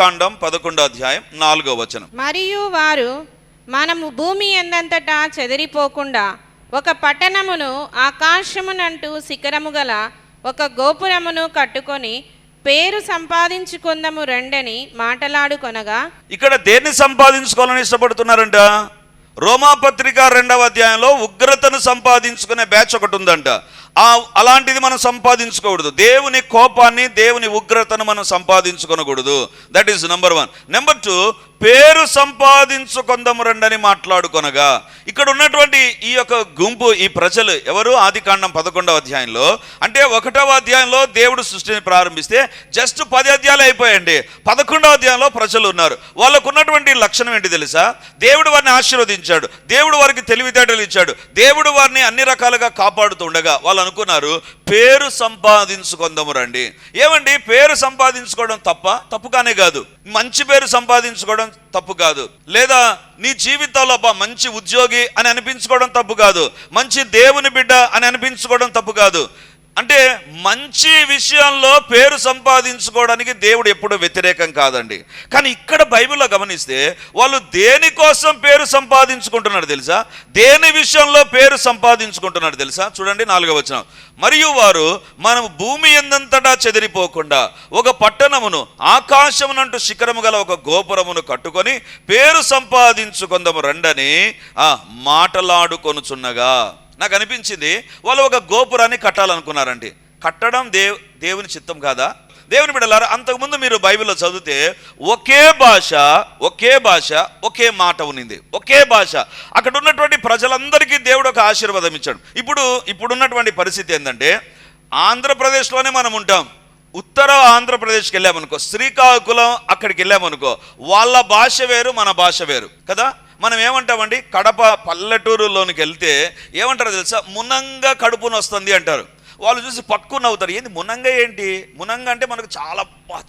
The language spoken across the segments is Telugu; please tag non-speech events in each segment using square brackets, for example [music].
కాండం పదకొండో అధ్యాయం నాలుగో వచనం. మరియు వారు మనము భూమి ఎందంతటా చెదిరిపోకుండా ఒక పట్టణమును ఆకాశమునంటూ శిఖరము గల ఒక గోపురమును కట్టుకొని పేరు సంపాదించుకుందము రెండని మాటలాడుకొనగా ఇక్కడ దేన్ని సంపాదించుకోవాలని ఇష్టపడుతున్నారంట? రోమాపత్రిక రెండవ అధ్యాయంలో ఉగ్రతను సంపాదించుకునే బ్యాచ్ ఒకటి ఉందంట. అలాంటిది మనం సంపాదించుకోకూడదు. దేవుని కోపాన్ని దేవుని ఉగ్రతను మనం సంపాదించుకొనకూడదు. That is number one number two పేరు సంపాదించుకొందము రండని మాట్లాడుకొనగా ఇక్కడ ఉన్నటువంటి ఈ యొక్క గుంపు ఈ ప్రజలు ఎవరు? ఆది కాండం పదకొండవ అధ్యాయంలో. అంటే ఒకటవ అధ్యాయంలో దేవుడు సృష్టిని ప్రారంభిస్తే జస్ట్ పది అధ్యాయాలు అయిపోయాయండి పదకొండవ అధ్యాయంలో ప్రజలు ఉన్నారు. వాళ్ళకు ఉన్నటువంటి లక్షణం ఏంటి తెలుసా? దేవుడు వారిని ఆశీర్వదించాడు. దేవుడు వారికి తెలివితేటలు ఇచ్చాడు. దేవుడు వారిని అన్ని రకాలుగా కాపాడుతూ ఉండగా వాళ్ళు అనుకున్నారు పేరు సంపాదించుకుందాము రండి. ఏమండి? పేరు సంపాదించుకోవడం తప్ప? తప్పుగానే కాదు. మంచి పేరు సంపాదించుకోవడం తప్పు కాదు. లేదా నీ జీవితంలో అబ్బా మంచి ఉద్యోగి అని అనిపించుకోవడం తప్పు కాదు. మంచి దేవుని బిడ్డ అని అనిపించుకోవడం తప్పు కాదు. అంటే మంచి విషయంలో పేరు సంపాదించుకోవడానికి దేవుడు ఎప్పుడు వ్యతిరేకం కాదండి. కానీ ఇక్కడ బైబిల్లో గమనిస్తే వాళ్ళు దేనికోసం పేరు సంపాదించుకుంటున్నారు తెలుసా? దేని విషయంలో పేరు సంపాదించుకుంటున్నారు తెలుసా? చూడండి నాలుగవ వచనం. మరియు వారు మనం భూమి ఎందంతటా చెదిరిపోకుండా ఒక పట్టణమును ఆకాశమునంటూ శిఖరము గల ఒక గోపురమును కట్టుకొని పేరు సంపాదించుకుందము రండని ఆ మాటలాడుకొనుచున్నగా నాకు అనిపించింది వాళ్ళు ఒక గోపురాన్ని కట్టాలనుకున్నారండి. కట్టడం దేవ్ దేవుని చిత్తం కాదా? దేవుని బిడ్డలారా అంతకుముందు మీరు బైబిల్లో చదివితే ఒకే భాష ఒకే భాష ఒకే మాట ఉన్నింది. ఒకే భాష. అక్కడ ఉన్నటువంటి ప్రజలందరికీ దేవుడు ఒక ఆశీర్వాదం ఇచ్చాడు. ఇప్పుడు ఇప్పుడున్నటువంటి పరిస్థితి ఏంటంటే ఆంధ్రప్రదేశ్లోనే మనం ఉంటాం. ఉత్తర ఆంధ్రప్రదేశ్కి వెళ్ళామనుకో శ్రీకాకుళం అక్కడికి వెళ్ళామనుకో వాళ్ళ భాష వేరు మన భాష వేరు. కదా? మనం ఏమంటామండి? కడప పల్లెటూరులోనికి వెళ్తే ఏమంటారో తెలుసా? మునంగా కడుపున వస్తుంది అంటారు. వాళ్ళు చూసి పట్టుకుని అవుతారు ఏంది మునంగ ఏంటి? మునంగ అంటే మనకు చాలా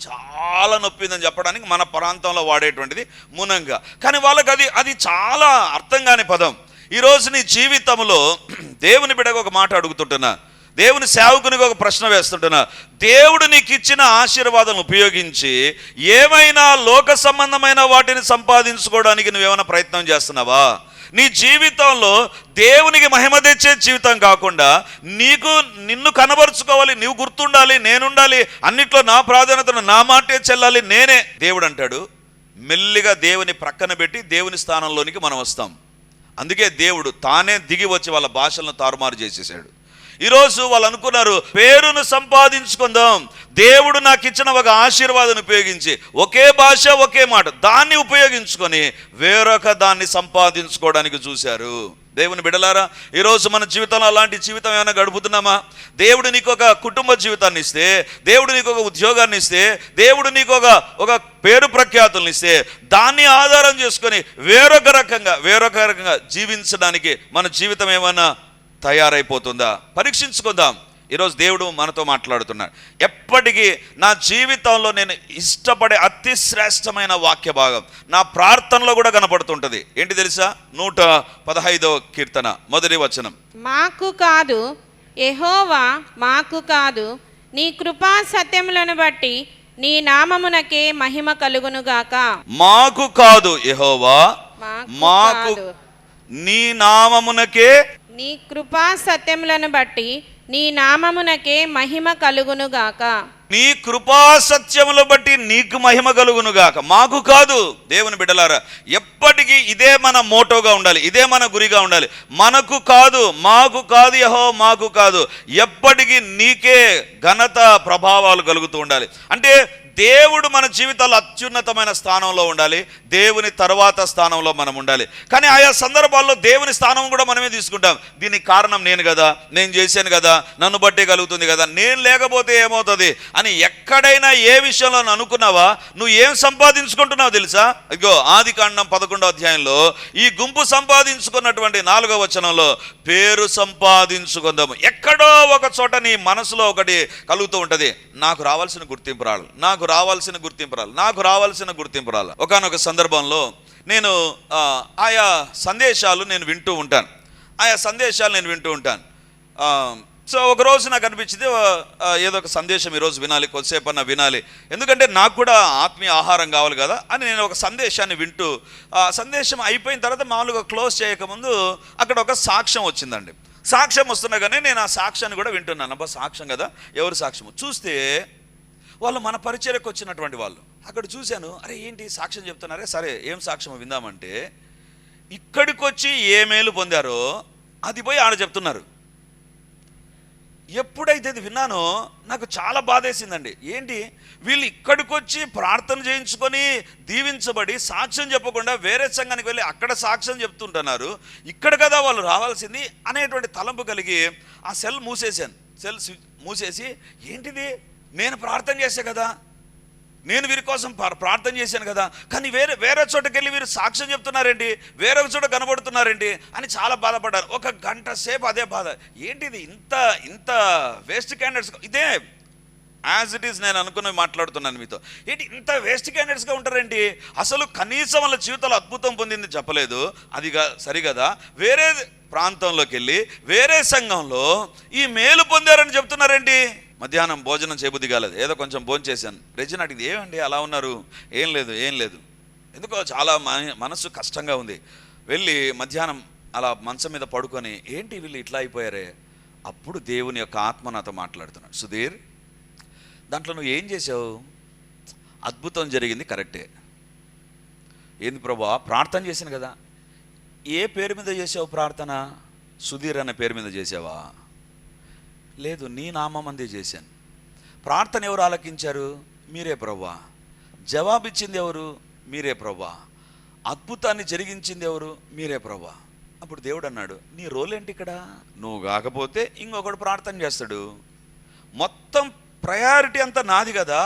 చాలా నొప్పిందని చెప్పడానికి మన ప్రాంతంలో వాడేటువంటిది మునంగ. కానీ వాళ్ళకి అది అది చాలా అర్థం కాని పదం. ఈరోజు నీ జీవితంలో [clears throat] దేవుని బిడగ ఒక మాట అడుగుతుంటున్నా. దేవుని సేవకునికి ఒక ప్రశ్న వేస్తుంటున్నా. దేవుడు నీకు ఇచ్చిన ఆశీర్వాదం ఉపయోగించి ఏమైనా లోక సంబంధమైన వాటిని సంపాదించుకోవడానికి నువ్వేమైనా ప్రయత్నం చేస్తున్నావా? నీ జీవితంలో దేవునికి మహిమ తెచ్చే జీవితం కాకుండా నీకు నిన్ను కనబరుచుకోవాలి నీవు గుర్తుండాలి నేనుండాలి అన్నిట్లో నా ప్రాధాన్యతను నా మాటే చెల్లాలి నేనే దేవుడు అంటాడు. మెల్లిగా దేవుని ప్రక్కన పెట్టి దేవుని స్థానంలోనికి మనం వస్తాం. అందుకే దేవుడు తానే దిగి వచ్చి వాళ్ళ భాషలను తారుమారు చేసేసాడు. ఈరోజు వాళ్ళు అనుకున్నారు పేరును సంపాదించుకుందాం. దేవుడు నాకు ఇచ్చిన ఒక ఆశీర్వాదం ఉపయోగించి ఒకే భాష ఒకే మాట దాన్ని ఉపయోగించుకొని వేరొక దాన్ని సంపాదించుకోవడానికి చూశారు. దేవుని బిడలారా ఈరోజు మన జీవితంలో అలాంటి జీవితం ఏమైనా గడుపుతున్నామా? దేవుడు నీకు ఒక కుటుంబ జీవితాన్ని ఇస్తే దేవుడు నీకు ఒక ఉద్యోగాన్ని ఇస్తే దేవుడు నీకు ఒక ఒక పేరు ప్రఖ్యాతులను ఇస్తే దాన్ని ఆధారం చేసుకొని వేరొక రకంగా వేరొక రకంగా జీవించడానికి మన జీవితం ఏమైనా తయారైపోతుందా? పరీక్షించుకుందాం. ఈరోజు దేవుడు మనతో మాట్లాడుతున్నాడు. ఎప్పటికీ నా జీవితంలో నేను ఇష్టపడే అతి శ్రేష్టమైన వాక్య భాగం నా ప్రార్థనలో కూడా కనపడుతుంటుంది. ఏంటి తెలుసా? నూట పదహైదవ కీర్తన మొదటి వచనం. మాకు కాదు ఎహోవా మాకు కాదు నీ కృపా సత్యములను బట్టి నీ నామమునకే మహిమ కలుగునుగాక. మాకు కాదు యెహోవా. మాకు. నీ నామమునకే నీ కృపా సత్యములను బట్టి నీ నామమునకే మహిమ కలుగునుగాక నీ కృపా సత్యములు బట్టి నీకు మహిమ కలుగును గాక. మాకు కాదు దేవుని బిడ్డలారా ఎప్పటికీ ఇదే మన మోటోగా ఉండాలి ఇదే మన గురిగా ఉండాలి. మనకు కాదు మాకు కాదు యహో మాకు కాదు. ఎప్పటికీ నీకే ఘనత ప్రభావాలు కలుగుతూ ఉండాలి. అంటే దేవుడు మన జీవితాల్లో అత్యున్నతమైన స్థానంలో ఉండాలి. దేవుని తర్వాత స్థానంలో మనం ఉండాలి. కానీ ఆయా సందర్భాల్లో దేవుని స్థానం కూడా మనమే తీసుకుంటాం. దీనికి కారణం నేను కదా నేను చేశాను కదా నన్ను బట్టే కలుగుతుంది కదా నేను లేకపోతే ఏమవుతుంది అని ఎక్కడైనా ఏ విషయంలో అనుకున్నావా? నువ్వు ఏం సంపాదించుకుంటున్నావు తెలుసా? ఇగో ఆది కాండం పదకొండో అధ్యాయంలో ఈ గుంపు సంపాదించుకున్నటువంటి నాలుగో వచనంలో పేరు సంపాదించుకుందాము. ఎక్కడో ఒక చోట నీ మనసులో ఒకటి కలుగుతూ ఉంటుంది. నాకు రావాల్సిన గుర్తింపు రాలి నాకు రావాల్సిన గుర్తింపు రాలి. నాకు రావాల్సిన గుర్తింపు రాలి. ఒకనొక సందర్భంలో నేను ఆయా సందేశాలు నేను వింటూ ఉంటాను. ఆయా సందేశాలు నేను వింటూ ఉంటాను. సో ఒకరోజు నాకు అనిపించింది ఏదో ఒక సందేశం ఈరోజు వినాలి కొద్దిసేపు అన్న వినాలి. ఎందుకంటే నాకు కూడా ఆత్మీయ ఆహారం కావాలి కదా అని నేను ఒక సందేశాన్ని వింటూ ఆ సందేశం అయిపోయిన తర్వాత మామూలుగా క్లోజ్ చేయకముందు అక్కడ ఒక సాక్ష్యం వచ్చిందండి. సాక్ష్యం వస్తున్నా కానీ నేను ఆ సాక్ష్యాన్ని కూడా వింటున్నాను. అబ్బా సాక్ష్యం కదా ఎవరు సాక్ష్యం చూస్తే వాళ్ళు మన పరిచర్యకు వచ్చినటువంటి వాళ్ళు. అక్కడ చూశాను అరే ఏంటి సాక్ష్యం చెప్తున్నారే? సరే ఏం సాక్ష్యం విందామంటే ఇక్కడికి వచ్చి ఏ మేలు పొందారో అది పోయి ఆడ చెప్తున్నారు. ఎప్పుడైతే ఇది విన్నానో నాకు చాలా బాధేసిందండి. ఏంటి? వీళ్ళు ఇక్కడికి వచ్చి ప్రార్థన చేయించుకొని దీవించబడి సాక్ష్యం చెప్పకుండా వేరే సంఘానికి వెళ్ళి అక్కడ సాక్ష్యం చెప్తుంటున్నారు. ఇక్కడ కదా వాళ్ళు రావాల్సింది అనేటువంటి తలంపు కలిగి ఆ సెల్ మూసేశాను. సెల్ మూసేసి ఏంటిది? నేను ప్రార్థన చేసే కదా. నేను వీరి కోసం ప్రా- ప్రార్థన చేశాను కదా. కానీ వేరే వేరే చోటకి వెళ్ళి వీరు సాక్ష్యం చెప్తున్నారండి వేరొక చోట కనబడుతున్నారండి అని చాలా బాధపడ్డారు. ఒక గంట సేపు అదే బాధ. ఏంటిది ఇంత ఇంత వేస్ట్ క్యాండిడేట్స్ ఇదే యాజ్ ఇట్ ఈస్ నేను అనుకున్నవి మాట్లాడుతున్నాను మీతో. ఏంటి ఇంత వేస్ట్ క్యాండిడేట్స్గా ఉంటారేంటి? అసలు కనీసం వాళ్ళ జీవితంలో అద్భుతం పొందింది చెప్పలేదు. అదిగా సరిగదా వేరే ప్రాంతంలోకి వెళ్ళి వేరే సంఘంలో ఈ మేలు పొందారని చెప్తున్నారండి మధ్యాహ్నం భోజనం చేయబుద్ధి కాలేదు ఏదో కొంచెం భోజనం చేశాను. రెజిన్ అడిగింది ఏమండి అలా ఉన్నారు? ఏం లేదు ఏం లేదు. ఎందుకో చాలా మన- మనసు కష్టంగా ఉంది. వెళ్ళి మధ్యాహ్నం అలా మంచం మీద పడుకొని ఏంటి వీళ్ళు ఇట్లా అయిపోయారే? అప్పుడు దేవుని యొక్క ఆత్మ నాతో మాట్లాడుతున్నాడు. సుధీర్ దాంట్లో నువ్వు ఏం చేసావు అద్భుతం జరిగింది కరెక్టే. ఏంది ప్రభా ప్రార్థన చేశాను కదా. ఏ పేరు మీద చేసావు ప్రార్థన? సుధీర్ అనే పేరు మీద చేసావా లేదు నీ నామం అందే చేశాను. ప్రార్థన ఎవరు ఆలకించారు? మీరే ప్రభా జవాబిచ్చింది ఎవరు? మీరే ప్రభా అద్భుతాన్ని జరిగించింది ఎవరు? మీరే ప్రభా అప్పుడు దేవుడు అన్నాడు నీ రోల్ ఏంటి ఇక్కడ? నువ్వు కాకపోతే ఇంకొకడు ప్రార్థన చేస్తాడు. మొత్తం ప్రయారిటీ అంతా నాది కదా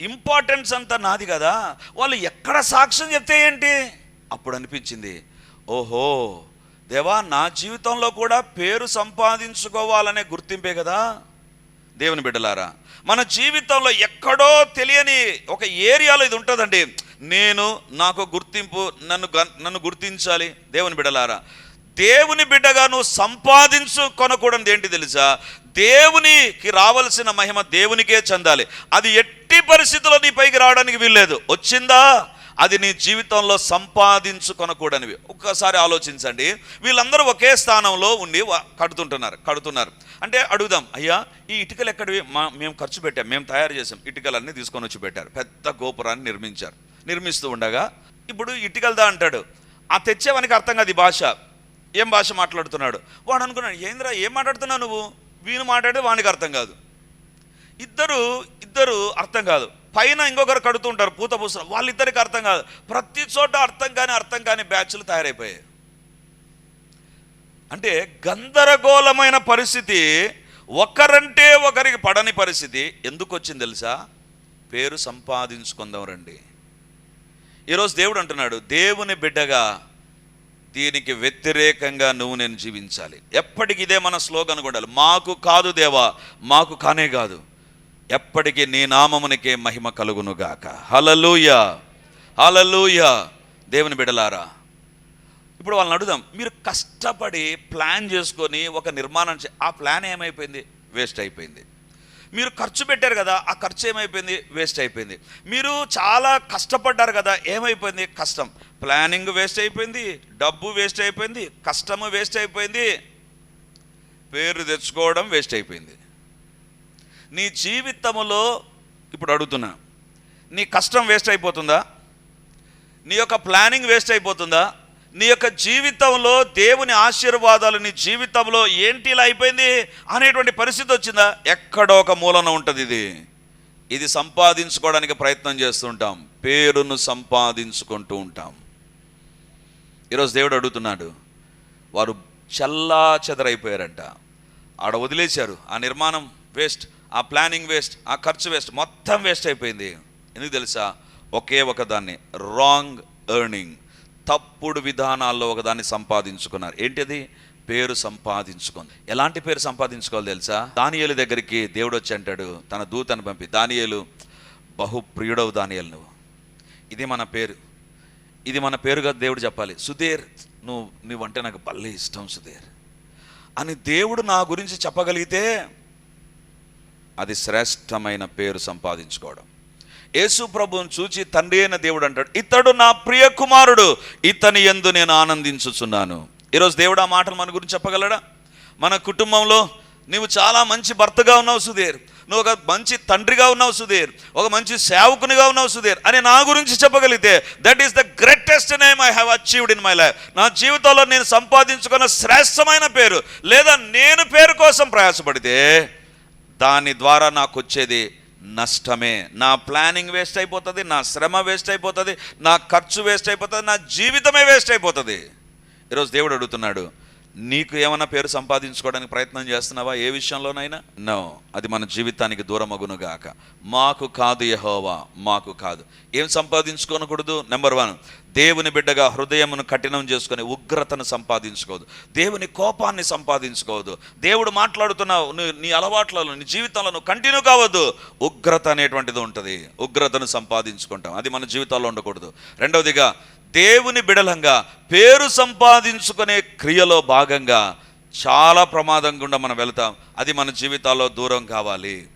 ఇంపార్టెన్స్ అంతా నాది కదా వాళ్ళు ఎక్కడ సాక్ష్యం చెప్తే ఏంటి? అప్పుడు అనిపించింది ఓహో దేవా నా జీవితంలో కూడా పేరు సంపాదించుకోవాలనే గుర్తింపే కదా? దేవుని బిడ్డలారా మన జీవితంలో ఎక్కడో తెలియని ఒక ఏరియాలో ఇది ఉంటుందండి. నేను నాకు గుర్తింపు నన్ను నన్ను గుర్తించాలి. దేవుని బిడ్డలారా దేవుని బిడ్డగా నువ్వు సంపాదించుకొనకూడదు ఏంటి తెలుసా? దేవునికి రావలసిన మహిమ దేవునికే చెందాలి. అది ఎట్టి పరిస్థితుల్లో నీ పైకి రావడానికి వీల్లేదు. వచ్చిందా? అది నీ జీవితంలో సంపాదించుకొనకూడనివి. ఒక్కసారి ఆలోచించండి. వీళ్ళందరూ ఒకే స్థానంలో ఉండి కడుతుంటున్నారు కడుతున్నారు. అంటే అడుగుదాం అయ్యా ఈ ఇటుకలు ఎక్కడివి? మా మేము ఖర్చు పెట్టాం మేము తయారు చేసాం ఇటుకలన్నీ తీసుకొని వచ్చి పెట్టారు. పెద్ద గోపురాన్ని నిర్మించారు నిర్మిస్తూ ఉండగా ఇప్పుడు ఇటుకలదా? అంటాడు. ఆ తెచ్చేవానికి అర్థం కాదు ఈ భాష. ఏం భాష మాట్లాడుతున్నాడు? వాడు అనుకున్నాడు ఏంద్రా ఏం మాట్లాడుతున్నావు నువ్వు? వీను మాట్లాడితే వానికి అర్థం కాదు. ఇద్దరు ఇద్దరు అర్థం కాదు. పైన ఇంకొకరు కడుతూ ఉంటారు పూత పూసలు. వాళ్ళిద్దరికి అర్థం కాదు. ప్రతి చోట అర్థం కాని అర్థం కాని బ్యాచ్లు తయారైపోయాయి. అంటే గందరగోళమైన పరిస్థితి ఒకరంటే ఒకరికి పడని పరిస్థితి. ఎందుకు వచ్చింది తెలుసా? పేరు సంపాదించుకుందాం రండి. ఈరోజు దేవుడు అంటున్నాడు దేవుని బిడ్డగా దీనికి వ్యతిరేకంగా నువ్వు నేను జీవించాలి. ఎప్పటికి ఇదే మన స్లోగన్ కూడా. ఉండాలి. మాకు కాదు దేవా మాకు కానే కాదు. ఎప్పటికీ నీ నామమునికే మహిమ కలుగునుగాక. హలలుయ హలలుయ దేవుని బిడలారా ఇప్పుడు వాళ్ళని అడుగుదాం మీరు కష్టపడి ప్లాన్ చేసుకొని ఒక నిర్మాణం చే ఆ ప్లాన్ ఏమైపోయింది? వేస్ట్ అయిపోయింది. మీరు ఖర్చు పెట్టారు కదా ఆ ఖర్చు ఏమైపోయింది? వేస్ట్ అయిపోయింది. మీరు చాలా కష్టపడ్డారు కదా ఏమైపోయింది? కష్టం. ప్లానింగ్ వేస్ట్ అయిపోయింది డబ్బు వేస్ట్ అయిపోయింది కష్టము వేస్ట్ అయిపోయింది పేరు తెచ్చుకోవడం వేస్ట్ అయిపోయింది. నీ జీవితములో ఇప్పుడు అడుగుతున్నా నీ కష్టం వేస్ట్ అయిపోతుందా? నీ యొక్క ప్లానింగ్ వేస్ట్ అయిపోతుందా? నీ యొక్క జీవితంలో దేవుని ఆశీర్వాదాలు నీ జీవితంలో ఏంటి ఇలా అయిపోయింది అనేటువంటి పరిస్థితి వచ్చిందా? ఎక్కడో ఒక మూలన ఉంటుంది ఇది. ఇది సంపాదించుకోవడానికి ప్రయత్నం చేస్తుంటాం. పేరును సంపాదించుకుంటూ ఉంటాం. ఈరోజు దేవుడు అడుగుతున్నాడు వారు చల్లా చెదరైపోయారంట ఆడ వదిలేశారు. ఆ నిర్మాణం వేస్ట్. ఆ ప్లానింగ్ వేస్ట్ ఆ ఖర్చు వేస్ట్ మొత్తం వేస్ట్ అయిపోయింది. ఎందుకు తెలుసా? ఒకే ఒక దాన్ని రాంగ్ ఎర్నింగ్ తప్పుడు విధానాల్లో ఒకదాన్ని సంపాదించుకున్నారు. ఏంటిది? పేరు సంపాదించుకుంది. ఎలాంటి పేరు సంపాదించుకోవాలి తెలుసా? దానియలు దగ్గరికి దేవుడు వచ్చి అంటాడు తన దూతను పంపి దానియలు బహు ప్రియుడవు దానియేలు నువ్వు. ఇది మన పేరు. ఇది మన పేరుగా దేవుడు చెప్పాలి. సుధీర్ నువ్వు నువ్వంటే నాకు భలే ఇష్టం సుధీర్. అని దేవుడు నా గురించి చెప్పగలిగితే అది శ్రేష్టమైన పేరు సంపాదించుకోవడం. యేసు ప్రభువును చూచి తండ్రి అయిన దేవుడు అంటాడు ఇతడు నా ప్రియ కుమారుడు ఇతని ఎందు నేను ఆనందించుచున్నాను. ఈరోజు దేవుడు ఆ మాటలు మన గురించి చెప్పగలడా? మన కుటుంబంలో నీవు చాలా మంచి భర్తగా ఉన్నావు సుధీర్ నువ్వు ఒక మంచి తండ్రిగా ఉన్నావు సుధీర్ ఒక మంచి సేవకునిగా ఉన్నావు సుధీర్ అని నా గురించి చెప్పగలిగితే that is the greatest name I have achieved in my life నా జీవితంలో నేను సంపాదించుకున్న శ్రేష్టమైన పేరు లేదా నేను పేరు కోసం ప్రయాసపడితే దాని ద్వారా నాకు వచ్చేది నష్టమే. నా ప్లానింగ్ వేస్ట్ అయిపోతుంది నా శ్రమ వేస్ట్ అయిపోతుంది నా ఖర్చు వేస్ట్ అయిపోతుంది నా జీవితమే వేస్ట్ అయిపోతుంది. ఈరోజు దేవుడు అడుగుతున్నాడు నీకు ఏమైనా పేరు సంపాదించుకోవడానికి ప్రయత్నం చేస్తున్నావా? ఏ విషయంలోనైనా? నో అది మన జీవితానికి దూరమగునుగాక మాకు కాదు యహోవా మాకు కాదు. ఏం సంపాదించుకోనకూడదు? నెంబర్ వన్ దేవుని బిడ్డగా హృదయమును కఠినం చేసుకుని ఉగ్రతను సంపాదించుకోవద్దు దేవుని కోపాన్ని సంపాదించుకోవద్దు దేవుడు మాట్లాడుతున్నావు నీ అలవాట్లలో నీ జీవితంలో నువ్వు కంటిన్యూ కావద్దు. ఉగ్రత అనేటువంటిది ఉంటుంది. ఉగ్రతను సంపాదించుకుంటాం. అది మన జీవితాల్లో ఉండకూడదు. రెండవదిగా దేవుని బిడలంగా పేరు సంపాదించుకునే క్రియలో భాగంగా చాలా ప్రమాదం గుండా మనం వెళ్తాం. అది మన జీవితాల్లో దూరం కావాలి.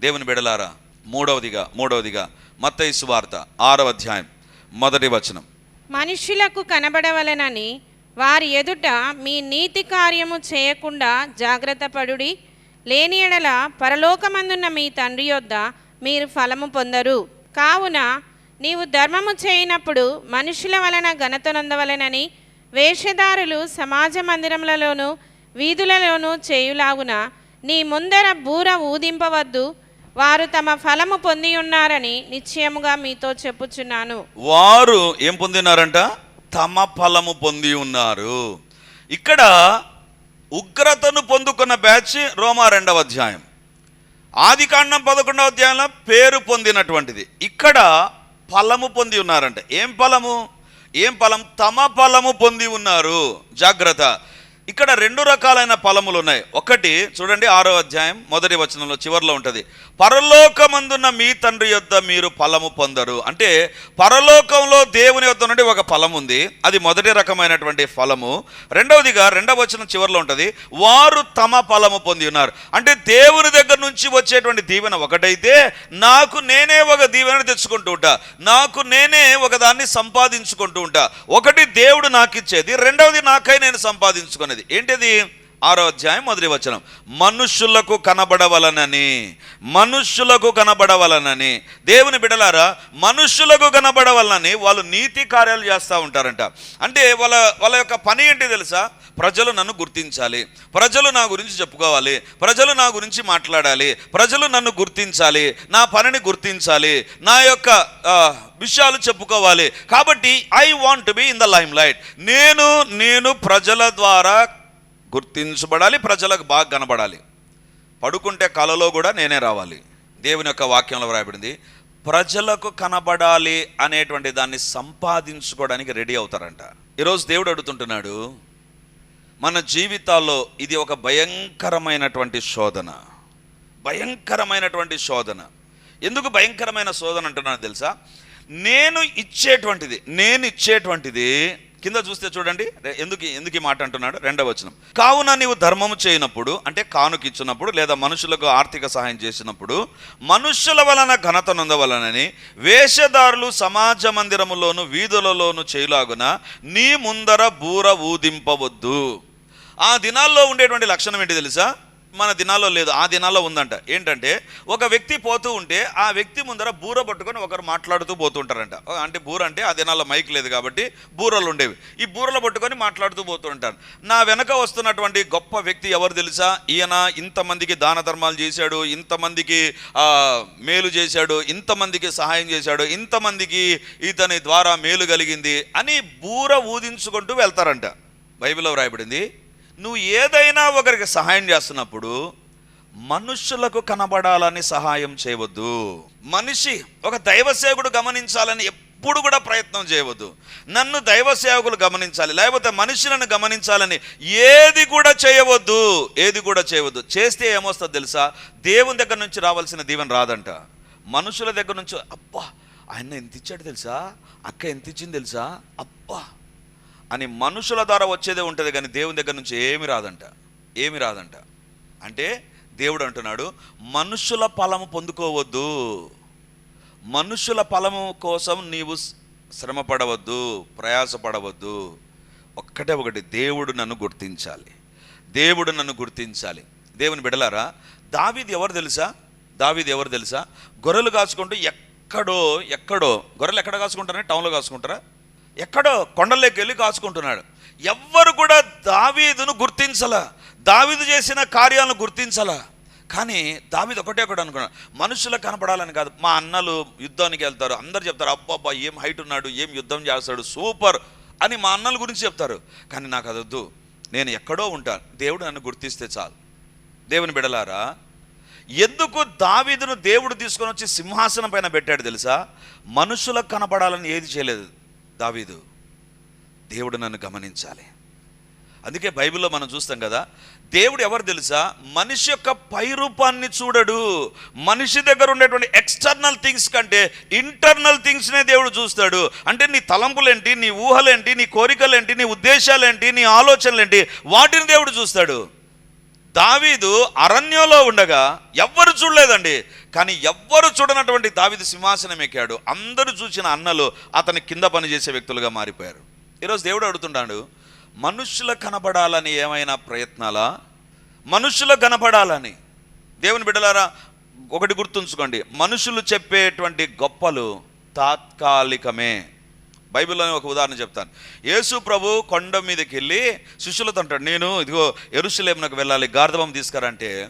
దేవుని బిడలారా మూడవదిగా మూడవదిగా మత్తైసు వార్త ఆరవ అధ్యాయం మొదటి వచనం. మనుషులకు కనబడవలెనని వారి ఎదుట మీ నీతి కార్యము చేయకుండా జాగ్రత్త పడుడి. లేని ఎడల పరలోకమందున్న మీ తండ్రి యొద్ద మీరు ఫలము పొందరు. కావున నీవు ధర్మము చేయనప్పుడు మనుషుల వలన ఘనత నొందవలెనని వేషధారులు సమాజ మందిరములలోనూ వీధులలోనూ చేయులాగున నీ ముందర బూర ఊదింపవద్దు. వారు తమ ఫలము పొంది ఉన్నారని నిశ్చయముగా మీతో చెప్పుచున్నాను. వారు ఏం పొందినారంట? తమ ఫలము పొంది ఉన్నారు. ఇక్కడ ఉగ్రతను పొందుకున్న బ్యాచ్ రోమా రెండవ అధ్యాయం. ఆది కాండం పదకొండవ అధ్యాయంలో పేరు పొందినటువంటిది. ఇక్కడ ఫలము పొంది ఉన్నారంట. ఏం ఫలము? ఏం ఫలం? తమ ఫలము పొంది ఉన్నారు. జాగ్రత్త. ఇక్కడ రెండు రకాలైన ఫలములు ఉన్నాయి ఒకటి చూడండి ఆరో అధ్యాయం మొదటి వచనంలో చివరిలో ఉంటుంది. పరలోకమందున్న మీ తండ్రి యొద్ద మీరు ఫలము పొందరు. అంటే పరలోకంలో దేవుని యొద్ద నుండి ఒక ఫలం ఉంది అది మొదటి రకమైనటువంటి ఫలము. రెండవదిగా రెండవ వచనం చివరిలో ఉంటుంది. వారు తమ ఫలము పొంది ఉన్నారు. అంటే దేవుని దగ్గర నుంచి వచ్చేటువంటి దీవెన ఒకటైతే నాకు నేనే ఒక దీవెన తెచ్చుకుంటూ ఉంటా. నాకు నేనే ఒక దాన్ని సంపాదించుకుంటూ ఉంటా. ఒకటి దేవుడు నాకు ఇచ్చేది రెండవది నాకై నేను సంపాదించుకునేది. ఉన్నది. ఏంటిది? ఆరో అధ్యాయం మొదటి వచనం. మనుష్యులకు కనబడవలనని మనుష్యులకు కనబడవలనని. దేవుని బిడలారా మనుష్యులకు కనబడవలనని వాళ్ళు నీతి కార్యాలు చేస్తూ ఉంటారంట. అంటే వాళ్ళ వాళ్ళ యొక్క పని ఏంటి తెలుసా? ప్రజలు నన్ను గుర్తించాలి. ప్రజలు నా గురించి చెప్పుకోవాలి. ప్రజలు నా గురించి మాట్లాడాలి. ప్రజలు నన్ను గుర్తించాలి. నా పనిని గుర్తించాలి. నా యొక్క విషయాలు చెప్పుకోవాలి. కాబట్టి I want be in the lime light నేను నేను ప్రజల ద్వారా గుర్తించబడాలి ప్రజలకు బాగా కనబడాలి. పడుకుంటే కలలో కూడా నేనే రావాలి. దేవుని యొక్క వాక్యంలో వ్రాయబడింది ప్రజలకు కనబడాలి అనేటువంటి దాన్ని సంపాదించుకోవడానికి రెడీ అవుతారంట. ఈరోజు దేవుడు అడుగుతుంటున్నాడు మన జీవితాల్లో ఇది ఒక భయంకరమైనటువంటి శోధన. భయంకరమైనటువంటి శోధన. ఎందుకు భయంకరమైన శోధన అంటున్నాను తెలుసా? నేను ఇచ్చేటువంటిది నేను ఇచ్చేటువంటిది కింద చూస్తే చూడండి ఎందుకు ఎందుకు ఈ మాట అంటున్నాడు? రెండవ వచనం. కావున నీవు ధర్మము చేయనప్పుడు అంటే కానుక ఇచ్చినప్పుడు లేదా మనుషులకు ఆర్థిక సహాయం చేసినప్పుడు మనుష్యుల వలన ఘనత నొందవలనని వేషధారులు సమాజ మందిరములోను వీధులలోను చేయులాగున నీ ముందర బూర ఊదింపవద్దు. ఆ దినాల్లో ఉండేటువంటి లక్షణం ఏంటి తెలుసా? మన దినాల్లో లేదు ఆ దినాల్లో ఉందంట. ఏంటంటే ఒక వ్యక్తి పోతూ ఉంటే ఆ వ్యక్తి ముందర బూర పట్టుకొని ఒకరు మాట్లాడుతూ పోతుంటారంట. అంటే బూర అంటే ఆ దినాల్లో మైక్ లేదు కాబట్టి బూరలు ఉండేవి. ఈ బూరలు పట్టుకొని మాట్లాడుతూ పోతూ ఉంటారు నా వెనక వస్తున్నటువంటి గొప్ప వ్యక్తి ఎవరు తెలుసా? ఈయన ఇంతమందికి దాన ధర్మాలు చేశాడు ఇంతమందికి మేలు చేశాడు ఇంతమందికి సహాయం చేశాడు ఇంతమందికి ఇతని ద్వారా మేలు కలిగింది అని బూర ఊదించుకుంటూ వెళ్తారంట. బైబిల్లో వ్రాయబడింది నువ్వు ఏదైనా ఒకరికి సహాయం చేస్తున్నప్పుడు మనుషులకు కనబడాలని సహాయం చేయవద్దు. మనిషి ఒక దైవ సేవకుడు గమనించాలని ఎప్పుడు కూడా ప్రయత్నం చేయవద్దు. నన్ను దైవ సేవకులు గమనించాలి లేకపోతే మనిషి నన్ను గమనించాలని ఏది కూడా చేయవద్దు. ఏది కూడా చేయవద్దు. చేస్తే ఏమొస్తుంది తెలుసా? దేవుని దగ్గర నుంచి రావాల్సిన దీవెన రాదంట. మనుషుల దగ్గర నుంచి అబ్బా ఆయన ఎంత ఇచ్చాడు తెలుసా? అక్క ఎంత ఇచ్చింది తెలుసా? అబ్బా అని మనుషుల ద్వారా వచ్చేదే ఉంటుంది కానీ దేవుని దగ్గర నుంచి ఏమి రాదంట. ఏమి రాదంట. అంటే దేవుడు అంటున్నాడు మనుషుల ఫలము పొందుకోవద్దు. మనుషుల ఫలము కోసం నీవు శ్రమ పడవద్దు ప్రయాసపడవద్దు. ఒక్కటే ఒకటి దేవుడు నన్ను గుర్తించాలి. దేవుడు నన్ను గుర్తించాలి. దేవుని బిడలారా దావిది ఎవరు తెలుసా? దావిది ఎవరు తెలుసా? గొర్రెలు కాచుకుంటూ ఎక్కడో ఎక్కడో గొర్రెలు ఎక్కడ కాచుకుంటారని టౌన్లో కాసుకుంటారా ఎక్కడో కొండల్లోకి వెళ్ళి కాచుకుంటున్నాడు. ఎవ్వరు కూడా దావీదును గుర్తించలా దావీదు చేసిన కార్యాలను గుర్తించలా. కానీ దావీదు ఒకటే ఒకటి అనుకున్నాడు. మనుషులకు కనపడాలని కాదు. మా అన్నలు యుద్ధానికి వెళ్తారు. అందరు చెప్తారు అబ్బబ్బా ఏం హైట్ ఉన్నాడు ఏం యుద్ధం చేస్తాడు సూపర్ అని మా అన్నల గురించి చెప్తారు. కానీ నాకు అదొద్దు. నేను ఎక్కడో ఉంటాను. దేవుడు నన్ను గుర్తిస్తే చాలు. దేవుని బిడలారా ఎందుకు దావీదును దేవుడు తీసుకొని వచ్చి సింహాసనం పైన పెట్టాడు తెలుసా? మనుషులకు కనపడాలని ఏది చేయలేదు. దావీదు. దేవుడు నన్ను గమనించాలి. అందుకే బైబిల్లో మనం చూస్తాం కదా దేవుడు ఎవరు తెలుసా? మనిషి యొక్క పైరూపాన్ని చూడడు. మనిషి దగ్గర ఉండేటువంటి ఎక్స్టర్నల్ థింగ్స్ కంటే ఇంటర్నల్ థింగ్స్నే దేవుడు చూస్తాడు. అంటే నీ తలంపులేంటి నీ ఊహలేంటి నీ కోరికలేంటి నీ ఉద్దేశాలేంటి నీ ఆలోచనలేంటి వాటిని దేవుడు చూస్తాడు. దావీదు అరణ్యంలో ఉండగా ఎవ్వరు చూడలేదండి. కానీ ఎవ్వరు చూడనటువంటి దావిది సింహాసనం ఎక్కాడు. అందరూ చూసిన అన్నలు అతని కింద పనిచేసే వ్యక్తులుగా మారిపోయారు. ఈరోజు దేవుడు అడుగుతున్నాడు మనుషుల కనబడాలని ఏమైనా ప్రయత్నాలా? మనుషుల కనబడాలని. దేవుని బిడ్డలారా ఒకటి గుర్తుంచుకోండి మనుషులు చెప్పేటువంటి గొప్పలు తాత్కాలికమే. బైబిల్లోనే ఒక ఉదాహరణ చెప్తాను. యేసు ప్రభు కొండ మీదకి వెళ్ళి శిష్యులతో అంటాడు నేను ఇదిగో ఎరుసలేమునకు వెళ్ళాలి గార్ధవం తీసుకురంటే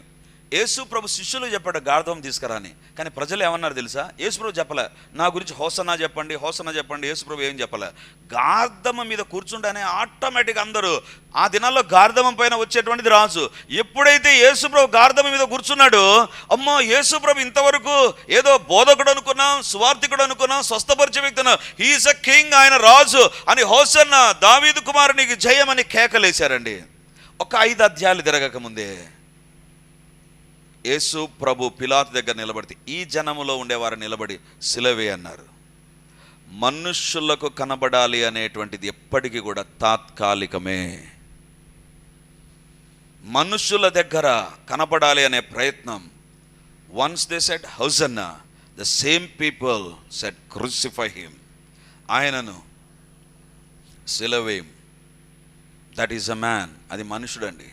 యేసు ప్రభు శిష్యులు చెప్పాడు గార్ధవం తీసుకురాని. కానీ ప్రజలు ఏమన్నారు తెలుసా? యేసుప్రభు చెప్పలే నా గురించి హోసనా చెప్పండి హోసనా చెప్పండి. యేసుప్రభు ఏం చెప్పలే? గార్ధమ మీద కూర్చుంటేనే ఆటోమేటిక్ అందరూ ఆ దినాల్లో గార్ధమం పైన వచ్చేటువంటిది రాజు. ఎప్పుడైతే యేసుప్రభు గార్ధమ మీద కూర్చున్నాడో అమ్మో యేసుప్రభు ఇంతవరకు ఏదో బోధకుడు అనుకున్నాం సువార్థికుడు అనుకున్నాం స్వస్థపరిచే వ్యక్తి హీస్ అ కింగ్ ఆయన రాజు అని హోసన్న దావీదు కుమారునికి జయమని కేకలేశారండి. ఒక ఐదు అధ్యాయాలు తిరగక ముందే యేసు ప్రభు పిలాత్ దగ్గర నిలబడితే ఈ జనములో ఉండేవారు నిలబడి సిలవే అన్నారు. మనుష్యులకు కనబడాలి అనేటువంటిది ఎప్పటికీ కూడా తాత్కాలికమే. మనుషుల దగ్గర కనపడాలి అనే ప్రయత్నం once they set hosanna the same people set crucify him ఆయనను సిలవేం. దట్ ఈస్ అ మ్యాన్ అది మనుషుడండి.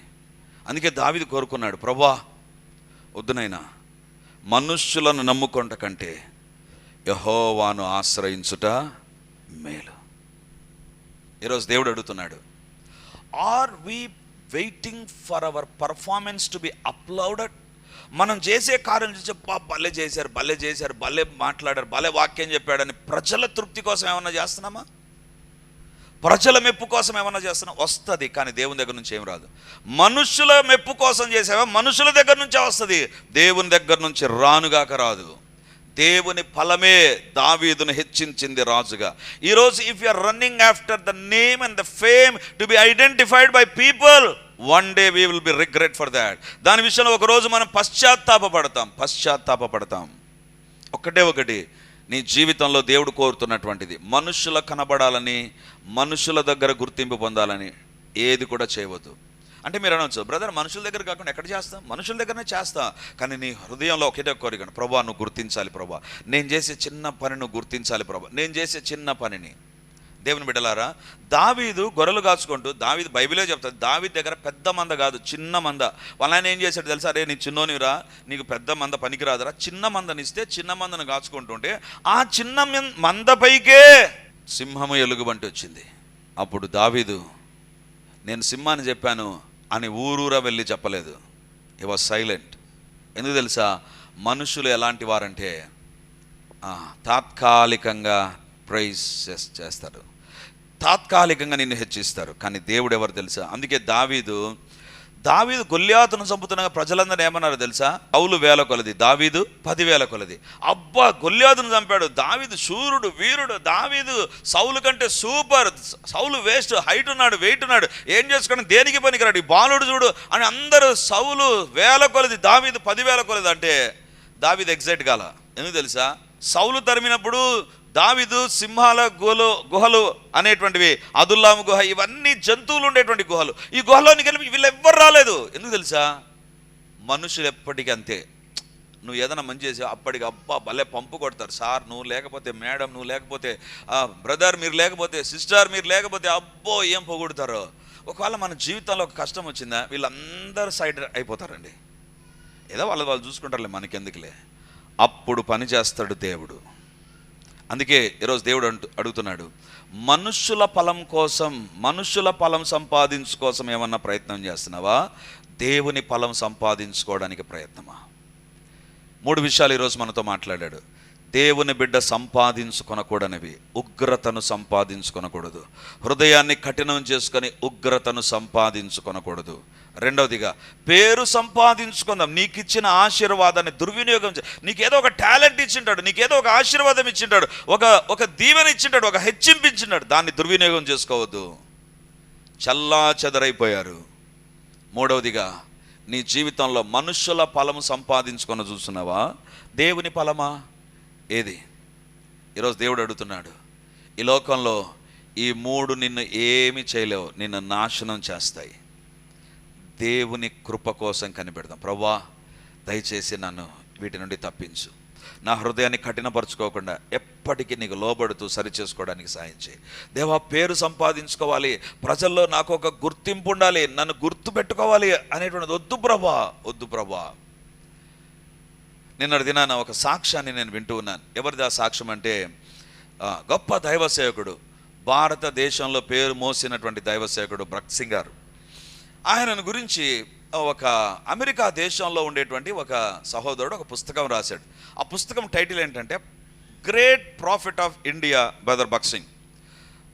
అందుకే దావిది కోరుకున్నాడు ప్రభా వద్దునైనా మనుష్యులను నమ్ముకొంట కంటే యహోవాను ఆశ్రయించుట మేలు. ఈరోజు దేవుడు అడుగుతున్నాడు are we waiting for our performance to be uploaded మనం చేసే కార్యం చూసి భలే చేశారు భలే చేశారు భలే మాట్లాడారు భలే వాక్యం చెప్పాడని ప్రజల తృప్తి కోసం ఏమన్నా చేస్తున్నామా? ప్రజల మెప్పు కోసం ఏమన్నా చేస్తున్నా వస్తుంది కానీ దేవుని దగ్గర నుంచి ఏం రాదు. మనుషుల మెప్పు కోసం చేసావా? మనుషుల దగ్గర నుంచే వస్తుంది. దేవుని దగ్గర నుంచి రానుగాక రాదు. దేవుని ఫలమే దావీదును హెచ్చించింది రాజుగా. ఈరోజు if you're running after the name and the fame to be identified by people one day we will be regret for that దాని విషయంలో ఒకరోజు మనం పశ్చాత్తాపపడతాం పశ్చాత్తాపపడతాం. ఒకటే ఒకటి నీ జీవితంలో దేవుడు కోరుతున్నటువంటిది. మనుషుల కనబడాలని మనుషుల దగ్గర గుర్తింపు పొందాలని ఏది కూడా చేయవద్దు. అంటే మీరు అనవచ్చు బ్రదర్ మనుషుల దగ్గర కాకుండా ఎక్కడ చేస్తాం? మనుషుల దగ్గరనే చేస్తా. కానీ నీ హృదయంలో ఒకటే కోరిక ప్రభా నువ్వు గుర్తించాలి ప్రభా. నేను చేసే చిన్న పని నువ్వు గుర్తించాలి ప్రభా. నేను చేసే చిన్న పనిని. దేవుని బిడ్డలారా దావీదు గొర్రెలు కాచుకుంటూ దావీదు బైబిలే చెప్తాడు దావీదు దగ్గర పెద్ద మంద కాదు చిన్న మంద. వాళ్ళ ఆయన ఏం చేశాడు తెలుసా? రే నీ చిన్నోనిరా నీకు పెద్ద మంద పనికిరాదురా. చిన్న మందనిస్తే చిన్న మందను కాచుకుంటుంటే ఆ చిన్న మంద మందపైకే సింహము ఎలుగుబంటి వచ్చింది. అప్పుడు దావీదు నేను సింహాన్ని చెప్పాను అని ఊరూరా వెళ్ళి చెప్పలేదు. ఈ వాజ్ సైలెంట్ ఎందుకు తెలుసా? మనుషులు ఎలాంటి వారంటే తాత్కాలికంగా ప్రైజ్ చేస్తారు. తాత్కాలికంగా నిన్ను హెచ్చిస్తారు. కానీ దేవుడు ఎవరు తెలుసా? అందుకే దావీదు దావీదు గొల్లియాతును చంపుతున్న ప్రజలందరూ ఏమన్నారు తెలుసా? అవులు వేల కొలది దావీదు పదివేల కొలది. అబ్బా గొల్లియాతును చంపాడు. దావీదు శూరుడు వీరుడు దావీదు సౌలు కంటే సూపర్. సౌలు వేస్ట్ హైట్ ఉన్నాడు వెయిట్ ఉన్నాడు. ఏం చేసుకుని దేనికి పనికిరాడు? ఈ బాలుడు చూడు అని అందరూ సౌలు వేల కొలది దావీదు పదివేల కొలది అంటే దావీదు ఎగ్జైట్ కాల. ఎందుకు తెలుసా? సౌలు తరిమినప్పుడు దావిదు సింహాల గుహలు గుహలు అనేటువంటివి అదుల్లాము గుహ ఇవన్నీ జంతువులు ఉండేటువంటి గుహలు. ఈ గుహలోనికి వెళ్ళి వీళ్ళు ఎవ్వరు రాలేదు. ఎందుకు తెలుసా? మనుషులు ఎప్పటికీ అంతే. నువ్వు ఏదైనా మంచి చేసి అప్పటికి అబ్బా భలే పంపు కొడతారు. సార్ నువ్వు లేకపోతే మేడం నువ్వు లేకపోతే బ్రదర్ మీరు లేకపోతే సిస్టర్ మీరు లేకపోతే అబ్బో ఏం పొగుడతారు. ఒకవేళ మన జీవితంలో ఒక కష్టం వచ్చిందా వీళ్ళందరూ సైడ్ అయిపోతారండి. ఏదో వాళ్ళు వాళ్ళు చూసుకుంటారులే మనకెందుకులే. అప్పుడు పని చేస్తాడు దేవుడు. అందుకే ఈరోజు దేవుడు అంటు అడుగుతున్నాడు మనుష్యుల ఫలం కోసం మనుష్యుల ఫలం సంపాదించు కోసం ఏమన్నా ప్రయత్నం చేస్తున్నావా? దేవుని ఫలం సంపాదించుకోవడానికి ప్రయత్నమా? మూడు విషయాలు ఈరోజు మనతో మాట్లాడాడు. దేవుని బిడ్డ సంపాదించుకొనకూడనివి ఉగ్రతను సంపాదించుకొనకూడదు. హృదయాన్ని కఠినం చేసుకొని ఉగ్రతను సంపాదించుకొనకూడదు. రెండవదిగా పేరు సంపాదించుకుందాం. నీకు ఇచ్చిన ఆశీర్వాదాన్ని దుర్వినియోగం నీకు నీకేదో ఒక టాలెంట్ ఇచ్చింటాడు నీకేదో ఒక ఆశీర్వాదం ఇచ్చింటాడు ఒక ఒక దీవెన ఇచ్చింటాడు ఒక హెచ్చింపు దాన్ని దుర్వినియోగం చేసుకోవద్దు. చల్లా చెదరైపోయారు. మూడవదిగా నీ జీవితంలో మనుష్యుల ఫలము సంపాదించుకొని చూస్తున్నావా? దేవుని ఫలమా? ఏది? ఈరోజు దేవుడు అడుగుతున్నాడు ఈ లోకంలో ఈ మూడు నిన్ను ఏమి చేయలేవు నిన్ను నాశనం చేస్తాయి. దేవుని కృప కోసం కనిపెడదాం. ప్రవ్వా దయచేసి నన్ను వీటి నుండి తప్పించు. నా హృదయాన్ని కఠినపరచుకోకుండా ఎప్పటికీ నీకు లోబడుతూ సరిచేసుకోవడానికి సాయం చేయి. దేవా పేరు సంపాదించుకోవాలి. ప్రజల్లో నాకు ఒక గుర్తింపు ఉండాలి. నన్ను గుర్తు పెట్టుకోవాలి అనేటువంటిది వద్దు ప్రభా వద్దు ప్రభా నిన్నటి దినాన ఒక సాక్ష్యాన్ని నేను వింటూ ఉన్నాను. ఎవరిది ఆ సాక్ష్యం అంటే గొప్ప దైవ సేవకుడు భారతదేశంలో పేరు మోసినటువంటి దైవ సేవకుడు భరత్ సింగ్ గారు. ఆయనను గురించి ఒక అమెరికా దేశంలో ఉండేటువంటి ఒక సహోదరుడు ఒక పుస్తకం రాశాడు. ఆ పుస్తకం టైటిల్ ఏంటంటే great prophet of India brother Bakht Singh.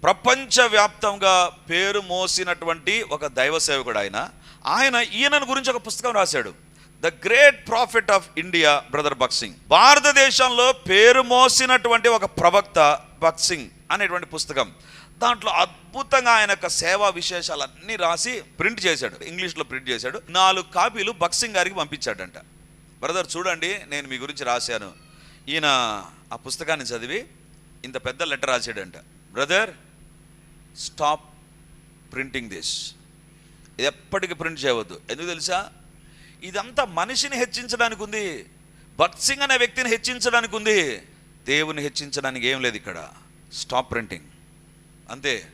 ప్రపంచవ్యాప్తంగా పేరు మోసినటువంటి ఒక దైవ సేవకుడు ఆయన. ఆయన ఈయనను గురించి ఒక పుస్తకం రాశాడు. The great prophet of India brother Bakht Singh. భారతదేశంలో పేరు మోసినటువంటి ఒక ప్రవక్త బక్సింగ్ అనేటువంటి పుస్తకం. దాంట్లో అద్భుతంగా ఆయన యొక్క సేవా విశేషాలన్నీ రాసి ప్రింట్ చేశాడు. ఇంగ్లీష్లో ప్రింట్ చేశాడు. నాలుగు కాపీలు బక్సింగ్ గారికి పంపించాడంట. బ్రదర్ చూడండి నేను మీ గురించి రాశాను. ఈయన ఆ పుస్తకాన్ని చదివి ఇంత పెద్ద లెటర్ రాశాడంట. బ్రదర్ స్టాప్ ప్రింటింగ్ దిస్ ఇది ఎప్పటికీ ప్రింట్ చేయవద్దు. ఎందుకు తెలుసా? ఇదంతా మనిషిని హెచ్చించడానికి ఉంది. బక్సింగ్ అనే వ్యక్తిని హెచ్చించడానికి ఉంది. దేవుని హెచ్చించడానికి ఏం లేదు ఇక్కడ. స్టాప్ ప్రింటింగ్ అంతే.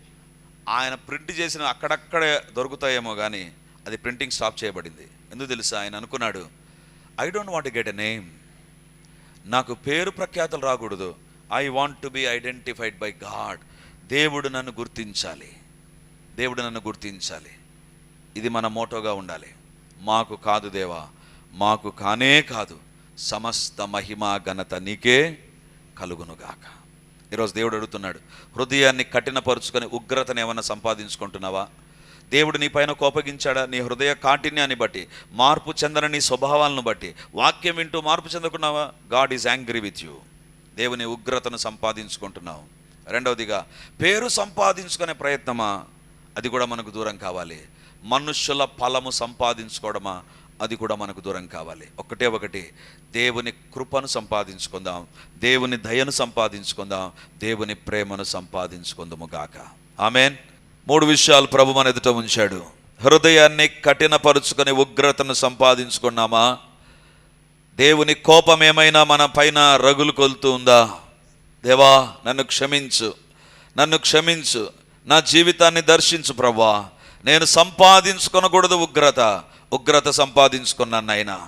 ఆయన ప్రింట్ చేసిన అక్కడక్కడే దొరుకుతాయేమో కానీ అది ప్రింటింగ్ స్టాప్ చేయబడింది. ఎందుకు తెలుసా? ఆయన అనుకున్నాడు I don't want get a name నాకు పేరు ప్రఖ్యాతలు రాకూడదు. I want to be identified by God దేవుడు నన్ను గుర్తించాలి. దేవుడు నన్ను గుర్తించాలి. ఇది మన మోటోగా ఉండాలి. మాకు కాదు దేవా. మాకు కానే కాదు. సమస్త మహిమ ఘనత నీకే కలుగునుగాక ఈరోజు దేవుడు అడుగుతున్నాడు హృదయాన్ని కఠినపరుచుకొని ఉగ్రతను ఏమైనా సంపాదించుకుంటున్నావా? దేవుడు నీ పైన కోపగించాడా? నీ హృదయ కాఠిన్యాన్ని బట్టి మార్పు చెందని నీ స్వభావాలను బట్టి వాక్యం వింటూ మార్పు చెందుకున్నావా God is angry with you దేవుని ఉగ్రతను సంపాదించుకుంటున్నావు. రెండవదిగా పేరు సంపాదించుకునే ప్రయత్నమా? అది కూడా మనకు దూరం కావాలి. మనుష్యుల ఫలము సంపాదించుకోవడమా? అది కూడా మనకు దూరం కావాలి. ఒకటే ఒకటి దేవుని కృపను సంపాదించుకుందాం దేవుని దయను సంపాదించుకుందాం దేవుని ప్రేమను సంపాదించుకుందాము గాక. ఆమెన్. మూడు విషయాలు ప్రభు మన ఎదుట ఉంచాడు. హృదయాన్ని కఠినపరుచుకొని ఉగ్రతను సంపాదించుకున్నామా? దేవుని కోపం ఏమైనా మన పైన రగులు కొలుతూ ఉందా? దేవా నన్ను క్షమించు. నన్ను క్షమించు. నా జీవితాన్ని దర్శించు ప్రభా. నేను సంపాదించుకొనకూడదు ఉగ్రత. ఉగ్రత సంపాదించుకున్నాను నాయనా.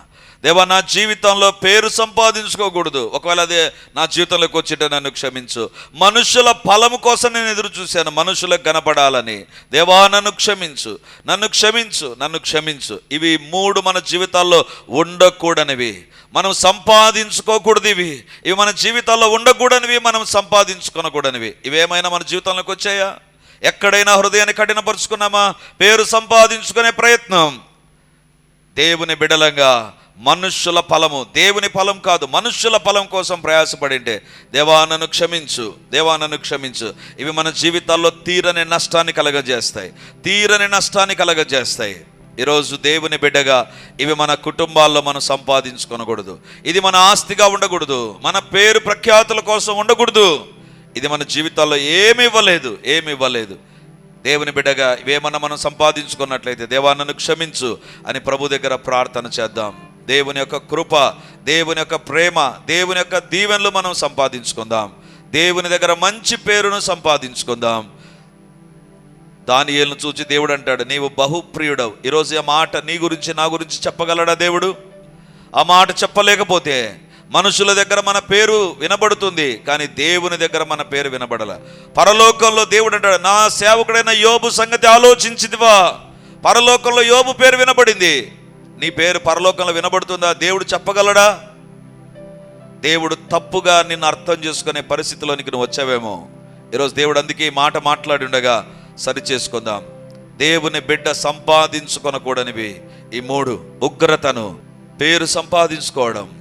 దేవా నా జీవితంలో పేరు సంపాదించుకోకూడదు. ఒకవేళ అదే నా జీవితంలోకి వచ్చితే నన్ను క్షమించు. మనుషుల ఫలము కోసం నేను ఎదురు చూశాను. మనుషులకు కనపడాలని. దేవా నన్ను క్షమించు. నన్ను క్షమించు. నన్ను క్షమించు. ఇవి మూడు మన జీవితాల్లో ఉండకూడనివి. మనం సంపాదించుకోకూడదు ఇవి ఇవి మన జీవితాల్లో ఉండకూడనివి. మనం సంపాదించుకోనకూడనివి. ఇవేమైనా మన జీవితంలోకి వచ్చాయా? ఎక్కడైనా హృదయాన్ని కఠినపరుచుకున్నామా? పేరు సంపాదించుకునే ప్రయత్నం. దేవుని బిడలంగా మనుష్యుల ఫలము. దేవుని ఫలం కాదు మనుష్యుల ఫలం కోసం ప్రయాసపడింటే దేవా నన్ను క్షమించు దేవా నన్ను క్షమించు. ఇవి మన జీవితాల్లో తీరని నష్టాన్ని కలగజేస్తాయి తీరని నష్టాన్ని కలగజేస్తాయి. ఈరోజు దేవుని బిడ్డగా ఇవి మన కుటుంబాల్లో మనం సంపాదించుకొనకూడదు. ఇది మన ఆస్తిగా ఉండకూడదు మన పేరు ప్రఖ్యాతుల కోసం ఉండకూడదు. ఇది మన జీవితాల్లో ఏమి ఇవ్వలేదు ఏమి ఇవ్వలేదు. దేవుని బిడ్డగా ఇవేమన్నా మనం సంపాదించుకున్నట్లయితే దేవా నన్ను క్షమించు అని ప్రభు దగ్గర ప్రార్థన చేద్దాం. దేవుని యొక్క కృప దేవుని యొక్క ప్రేమ దేవుని యొక్క దీవెనలు మనం సంపాదించుకుందాం. దేవుని దగ్గర మంచి పేరును సంపాదించుకుందాం. దానియేలును చూచి దేవుడు అంటాడు నీవు బహుప్రియుడవు. ఈరోజు ఆ మాట నీ గురించి నా గురించి చెప్పగలడా దేవుడు? ఆ మాట చెప్పలేకపోతే మనుషుల దగ్గర మన పేరు వినబడుతుంది కానీ దేవుని దగ్గర మన పేరు వినబడల. పరలోకంలో దేవుడు అంటాడు నా సేవకుడైన యోబు సంగతి ఆలోచించిదివా. పరలోకంలో యోబు పేరు వినబడింది. నీ పేరు పరలోకంలో వినబడుతుందా? దేవుడు చెప్పగలడా? దేవుడు తప్పుగా నిన్ను అర్థం చేసుకునే పరిస్థితిలోనికి నువ్వు వచ్చావేమో. ఈరోజు దేవుడు అందుకే ఈ మాట మాట్లాడి ఉండగా సరి చేసుకుందాం. దేవుని బిడ్డ సంపాదించుకొనకూడనివి. ఈ మూడు ఉగ్రతను పేరు సంపాదించుకోవడం.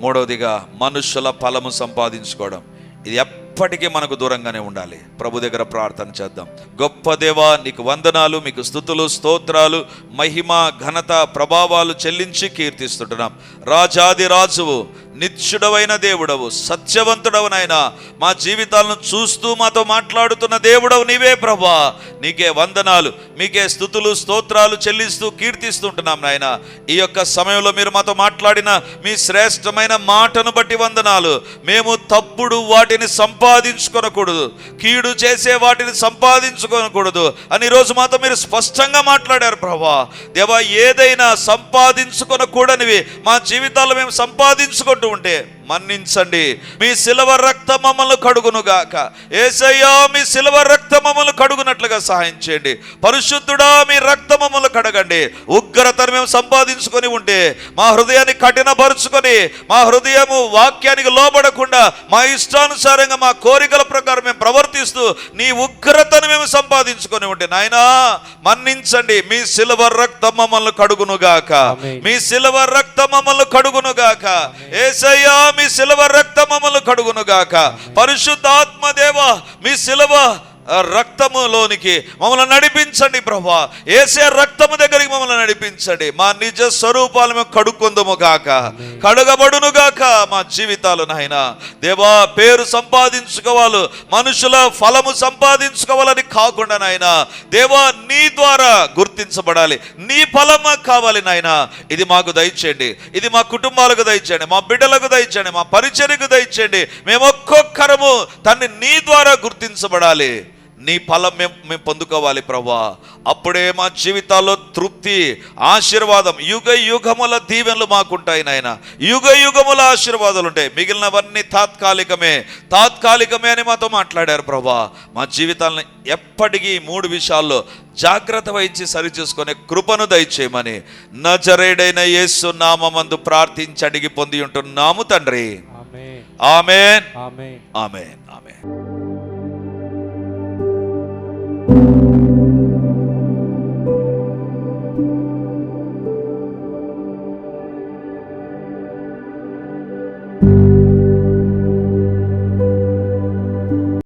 మూడవదిగా మనుషుల ఫలము సంపాదించుకోవడం. ఇది ఎప్పటికీ మనకు దూరంగానే ఉండాలి. ప్రభు దగ్గర ప్రార్థన చేద్దాం. గొప్ప దేవా నీకు వందనాలు మీకు స్థుతులు స్తోత్రాలు మహిమ ఘనత ప్రభావాలు చెల్లించి కీర్తిస్తుంటున్నాం. రాజాది రాజువు నిత్యుడవైన దేవుడవు సత్యవంతుడవునైనా మా జీవితాలను చూస్తూ మాతో మాట్లాడుతున్న దేవుడవు నీవే ప్రభా. నీకే వందనాలు మీకే స్థుతులు స్తోత్రాలు చెల్లిస్తూ కీర్తిస్తుంటున్నాం నాయన. ఈ యొక్క సమయంలో మీరు మాతో మాట్లాడిన మీ శ్రేష్టమైన మాటను బట్టి వందనాలు. మేము తప్పుడు వాటిని సంపాదించుకొనకూడదు. కీడు చేసే వాటిని సంపాదించుకొనకూడదు. అని ఈరోజు మాతో మీరు స్పష్టంగా మాట్లాడారు ప్రభా. దేవా ఏదైనా సంపాదించుకొనకూడనివి మా జీవితాల్లో మేము సంపాదించుకుంటూ ఉంటే మన్నించండి. మీ శిలవ రక్త మమ్మల్ని కడుగునుగాక. ఏసయ్యా మీ శిలవ రక్త మమ్మల్ని కడుగునట్లుగా సహాయం చేయండి. పరిశుద్ధుడా మీ రక్త మమ్మల్ని కడగండి. ఉగ్రతను మేము సంపాదించుకొని ఉంటే మా హృదయాన్ని కఠినపరుచుకొని మా హృదయము వాక్యానికి లోబడకుండా మా ఇష్టానుసారంగా మా కోరికల ప్రకారం మేము ప్రవర్తిస్తూ నీ ఉగ్రతను మేము సంపాదించుకొని ఉంటే నాయనా మన్నించండి. మీ శిలవ రక్తం మమ్మల్ని కడుగునుగాక. ఆమేన్. మీ శిలవ రక్త మమ్మల్ని కడుగునుగాక. ఏసయ్యా మీ శిలవ రక్త మమ్మల్ని కడుగునుగాక. పరిశుద్ధాత్మ దేవ మీ శిలవ రక్తములోనికి మమ్మల్ని నడిపించండి ప్రభా. ఏసే రక్తము దగ్గరికి మమ్మల్ని నడిపించండి. మా నిజ స్వరూపాలు మేము కడుక్కుందుము గాక. కడుగబడును గాక మా జీవితాలు నాయన. దేవా పేరు సంపాదించుకోవాలి మనుషుల ఫలము సంపాదించుకోవాలని కాకుండా నాయన. దేవా నీ ద్వారా గుర్తించబడాలి. నీ ఫలం కావాలి నాయన. ఇది మాకు దయచేయండి. ఇది మా కుటుంబాలకు దయచేయండి. మా బిడ్డలకు దయచేయండి. మా పరిచర్యకు దయచేయండి. మేము ఒక్కొక్కరము తన్ని నీ ద్వారా గుర్తించబడాలి. నీ ఫలం మేము మేము పొందుకోవాలి ప్రభా అప్పుడే మా జీవితాల్లో తృప్తి ఆశీర్వాదం యుగ యుగముల దీవెనలు మాకుంటాయి నాయన. యుగ యుగముల ఆశీర్వాదాలు ఉంటాయి. మిగిలినవన్నీ తాత్కాలికమే. తాత్కాలికమే అని మాతో మాట్లాడారు ప్రభా మా జీవితాలను ఎప్పటికీ మూడు విషయాల్లో జాగ్రత్త వహించి సరి చేసుకునే కృపను దయచేయమని నజరేడైన యేసు నామందు ప్రార్థించి అడిగి పొంది ఉంటున్నాము తండ్రి. ఆమేన్. ఆమెన్. ఆమేన్.